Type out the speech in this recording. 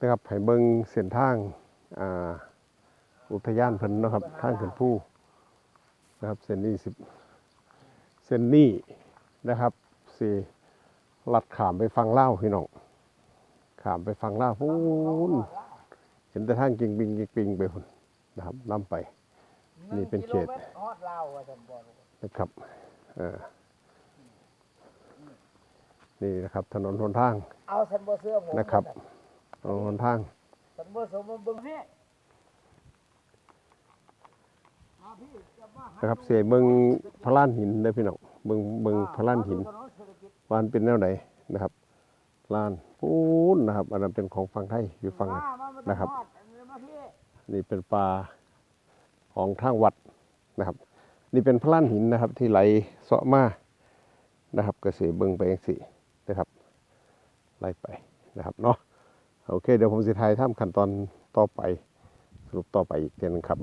นะครับให้เบิ่งเส้นทางอ่าอุทยานเพิ่นเนาะครับ ทางขึ้นภูนะครับเส้นนี้สิเส้นนี้นะครับสิลัดขามไปฟังเล่าวพี่น้องขามไปฟังเล่าวพูนเห็นแต่ทางกิ่งปิงกิ่งปิงไปพุ่นนะครับนํไป นี่เป็นเขตหงกิโลมรฮอดลาวว่าซั่นบ่นะครับเอ่อนี่นะครับ ถนนหนทาง เอาซั่นบ่เสื้อผมนะครับ ถนนหนทางซั่นบ่สมบูรณ์เบิ่งนี่มาพี่จะมาหานะครับเสียเบิงพระล้านหินได้อพี่น้องเบิงเบิงพระล้านหินถนนเศรษฐกิจวามันเป็นแนวไหนนะครับล้านปูนนะครับอันนั้นเป็นของฝั่งไทยอยู่ฝั่งนั้นมามามานะครับฮอดอันนี้มาพี่นี่เป็นปลาของทางวัดนะครับ นี่เป็นพระล้านหินนะครับ ที่ไหลเสาะมานะครับกระเสียเบิงไปเองสินะครับไล่ไปนะครับเนาะ โอเค เดี๋ยวผมสิทายท่ามขั้นตอนต่อไปสรุปต่อไปอีกเทีนึงครับ